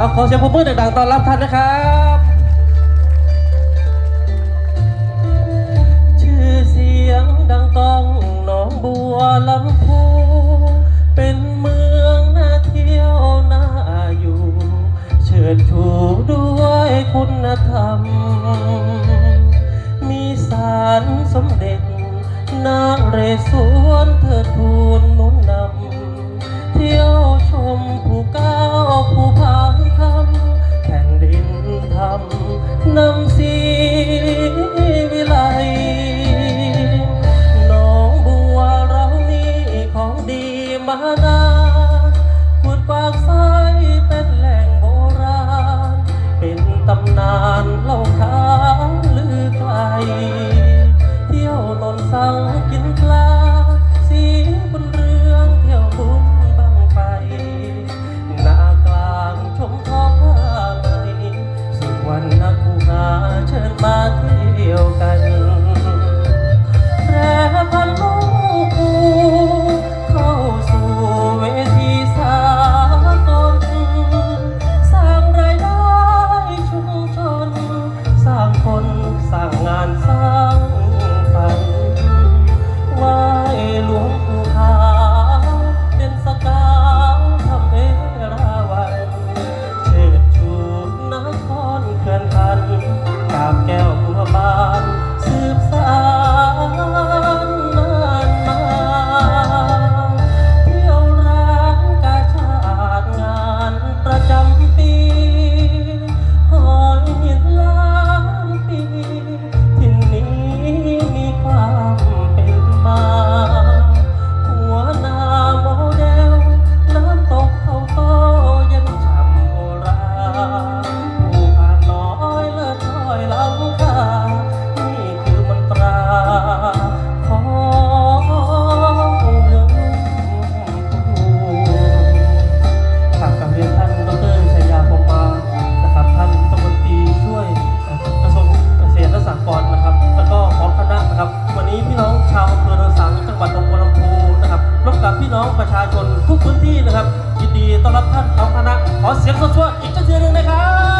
เอาขอเสียงปรบมือดังๆต้อนรับท่านนะครับ ชื่อเสียงดังก้องหนองบัวลำพูเป็นเมืองน่าเที่ยวน่าอยู่ เชิดชูด้วยคุณธรรม มีสารสมเด็จนางเรศวรเธอทู นำสีวิไลหนองบัวเรานี่ของดีมานานขุดปากไซเป็นแหล่งโบราณ เป็นตำนานเล่าขานลือไกล เที่ยวนนสังกินปลาสี น้องประชาชนทุกพื้นที่นะครับ ยินดีต้อนรับท่านพร้อมคณะขอเสียงสดๆอีกสักทีหนึ่งนะครับ